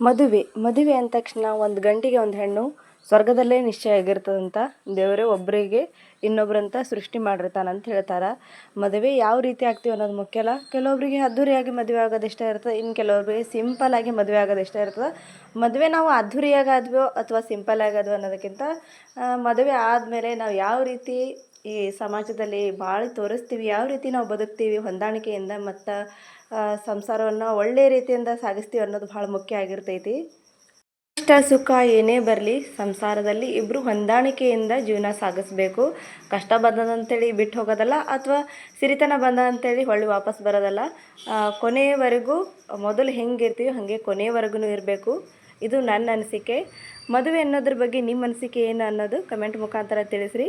ಮದುವೆ ಮದುವೆ ಅಂದ ತಕ್ಷಣ ಒಂದು ಗಂಟಿಗೆ ಒಂದು ಹೆಣ್ಣು ಸ್ವರ್ಗದಲ್ಲೇ ನಿಶ್ಚಯ ಆಗಿರ್ತದಂತ ದೇವರೇ ಒಬ್ಬರಿಗೆ ಇನ್ನೊಬ್ಬರಂತ ಸೃಷ್ಟಿ ಮಾಡಿರ್ತಾನಂತ ಹೇಳ್ತಾರೆ. ಮದುವೆ ಯಾವ ರೀತಿ ಆಗ್ತೀವಿ ಅನ್ನೋದು ಮುಖ್ಯ ಅಲ್ಲ. ಕೆಲವೊಬ್ಬರಿಗೆ ಅದ್ಧೂರಿಯಾಗಿ ಮದುವೆ ಆಗೋದು ಇಷ್ಟ ಇರ್ತದೆ ಇನ್ನು ಕೆಲವೊಬ್ಬರಿಗೆ ಸಿಂಪಲ್ ಆಗಿ ಮದುವೆ ಆಗೋದು ಇಷ್ಟ ಇರ್ತದೆ. ಮದುವೆ ನಾವು ಅದ್ಧೂರಿಯಾಗಿ ಆದ್ವೋ ಅಥವಾ ಸಿಂಪಲ್ ಆಗಿ ಆದ್ವೋ ಅನ್ನೋದಕ್ಕಿಂತ ಮದುವೆ ಆದಮೇಲೆ ನಾವು ಯಾವ ರೀತಿ ಈ ಸಮಾಜದಲ್ಲಿ ಭಾಳ ತೋರಿಸ್ತೀವಿ. ಯಾವ ರೀತಿ ನಾವು ಬದುಕ್ತೀವಿ, ಹೊಂದಾಣಿಕೆಯಿಂದ ಮತ್ತು ಸಂಸಾರವನ್ನು ಒಳ್ಳೆಯ ರೀತಿಯಿಂದ ಸಾಗಿಸ್ತೀವಿ ಅನ್ನೋದು ಭಾಳ ಮುಖ್ಯ ಆಗಿರ್ತೈತಿ. ಕಷ್ಟ, ಸುಖ ಏನೇ ಬರಲಿ, ಸಂಸಾರದಲ್ಲಿ ಇಬ್ಬರು ಹೊಂದಾಣಿಕೆಯಿಂದ ಜೀವನ ಸಾಗಿಸ್ಬೇಕು. ಕಷ್ಟ ಬಂದದಂತೇಳಿ ಬಿಟ್ಟು ಹೋಗೋದಲ್ಲ, ಅಥವಾ ಸಿರಿತನ ಬಂದ ಅಂತೇಳಿ ಹೊಳ್ಳಿ ವಾಪಸ್ ಬರೋದಲ್ಲ. ಕೊನೆಯವರೆಗೂ ಮೊದಲು ಹೆಂಗಿರ್ತೀವಿ ಹಾಗೆ ಕೊನೆಯವರೆಗೂ ಇರಬೇಕು. ಇದು ನನ್ನ ಅನಿಸಿಕೆ. ಮದುವೆ ಅನ್ನೋದ್ರ ಬಗ್ಗೆ ನಿಮ್ಮ ಅನಿಸಿಕೆ ಏನು ಅನ್ನೋದು ಕಮೆಂಟ್ ಮುಖಾಂತರ ತಿಳಿಸ್ರಿ.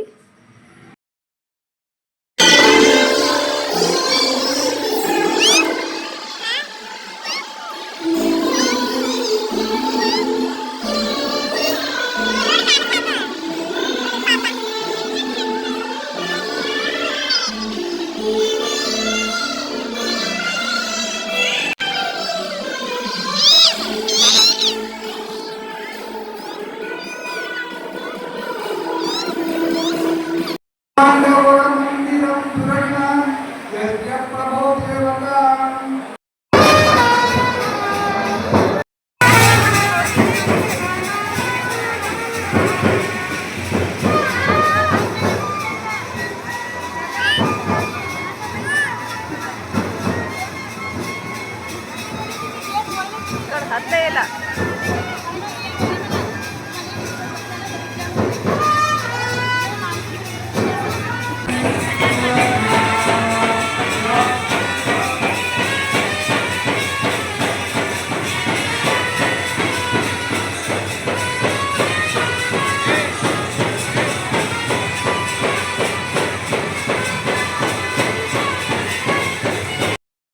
ಹತ್ತೇ ಇಲ್ಲ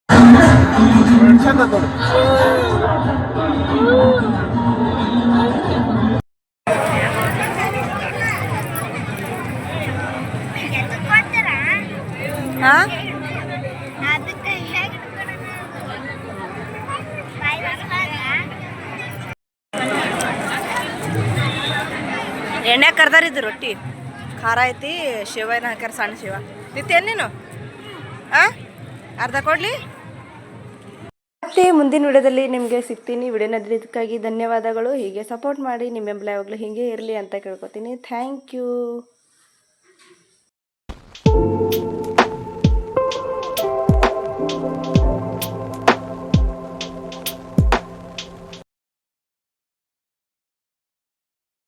ಹಾಂ ಅದಕ್ಕೆ ಹೇಗೆ ಎಣ್ಣೆ ಕರ್ದಾರಿದ್ದು ರೊಟ್ಟಿ. ಖಾರ ಐತಿ ಶಿವ ಏನು ಹಾಕ್ಯಾರ ಸಣ್ಣ ಶಿವ. ತಿತ್ತೇನು ನೀನು? ಆ? ಅರ್ಧ ಕೊಡ್ಲಿ? ಮತ್ತೆ ಮುಂದಿನ ವಿಡಿಯೋದಲ್ಲಿ ನಿಮಗೆ ಸಿಗ್ತೀನಿ. ವಿಡಿಯೋ ನೋಡಿದ್ದಕ್ಕಾಗಿ ಧನ್ಯವಾದಗಳು. ಹೀಗೆ ಸಪೋರ್ಟ್ ಮಾಡಿ ನಿಮ್ಮ ಬೆಂಬಲ ಯಾವಾಗಲೂ ಹೀಗೆ ಇರಲಿ ಅಂತ ಕೇಳ್ಕೊತೀನಿ. Thank you